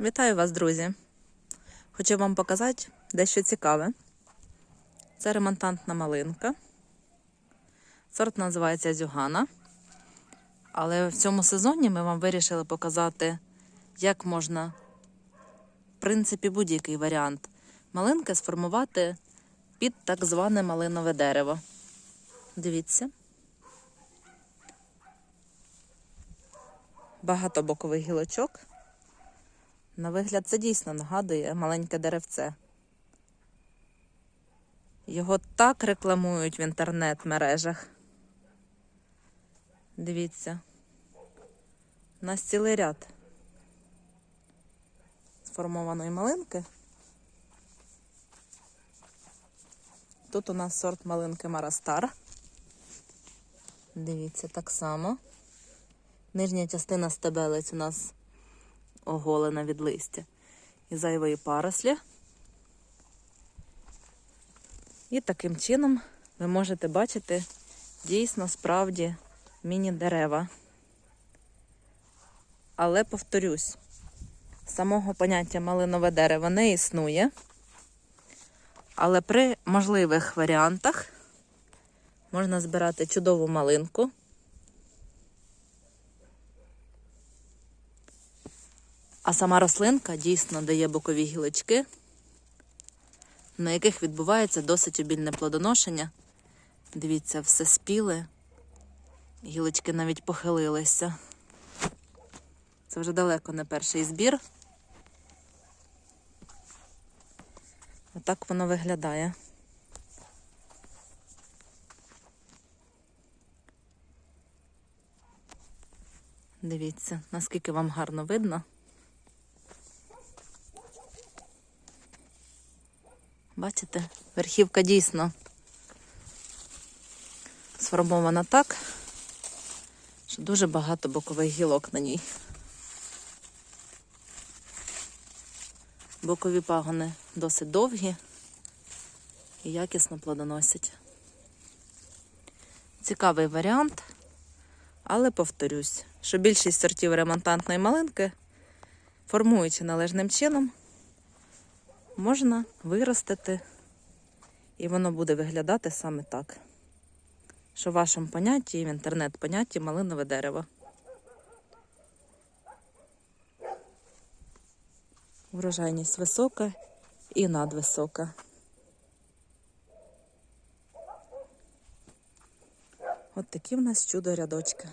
Вітаю вас, друзі! Хочу вам показати дещо цікаве. Це ремонтантна малинка. Сорт називається Зюгана. Але в цьому сезоні ми вам вирішили показати, як можна, в принципі, будь-який варіант малинки сформувати під так зване малинове дерево. Дивіться. Багато бокових гілочок. На вигляд, це дійсно нагадує маленьке деревце. Його так рекламують в інтернет-мережах. Дивіться. У нас цілий ряд сформованої малинки. Тут у нас сорт малинки Марастар. Дивіться, так само. Нижня частина стебелець у нас оголена від листя і зайвої парослі. І таким чином ви можете бачити дійсно справді міні-дерева. Але повторюсь, самого поняття малинове дерево не існує. Але при можливих варіантах можна збирати чудову малинку. А сама рослинка дійсно дає бокові гілочки, на яких відбувається досить обільне плодоношення. Дивіться, все спіле, гілочки навіть похилилися. Це вже далеко не перший збір. Отак воно виглядає. Дивіться, наскільки вам гарно видно. Бачите, верхівка дійсно сформована так, що дуже багато бокових гілок на ній. Бокові пагони досить довгі і якісно плодоносять. Цікавий варіант, але повторюсь, що більшість сортів ремонтантної малинки, формуючи належним чином, можна виростити, і воно буде виглядати саме так, що в вашому понятті і в інтернет-понятті малинове дерево. Врожайність висока і надвисока. От такі в нас чудо рядочки.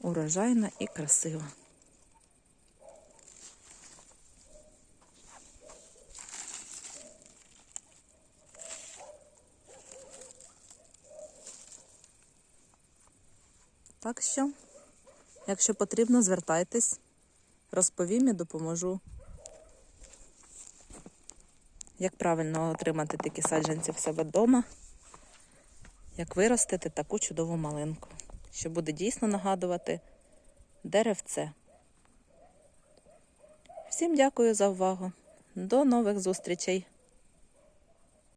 Урожайна і красива. Так що, якщо потрібно, звертайтесь, розповім і допоможу. Як правильно отримати такі саджанці в себе вдома, як виростити таку чудову малинку, що буде дійсно нагадувати деревце. Всім дякую за увагу. До нових зустрічей!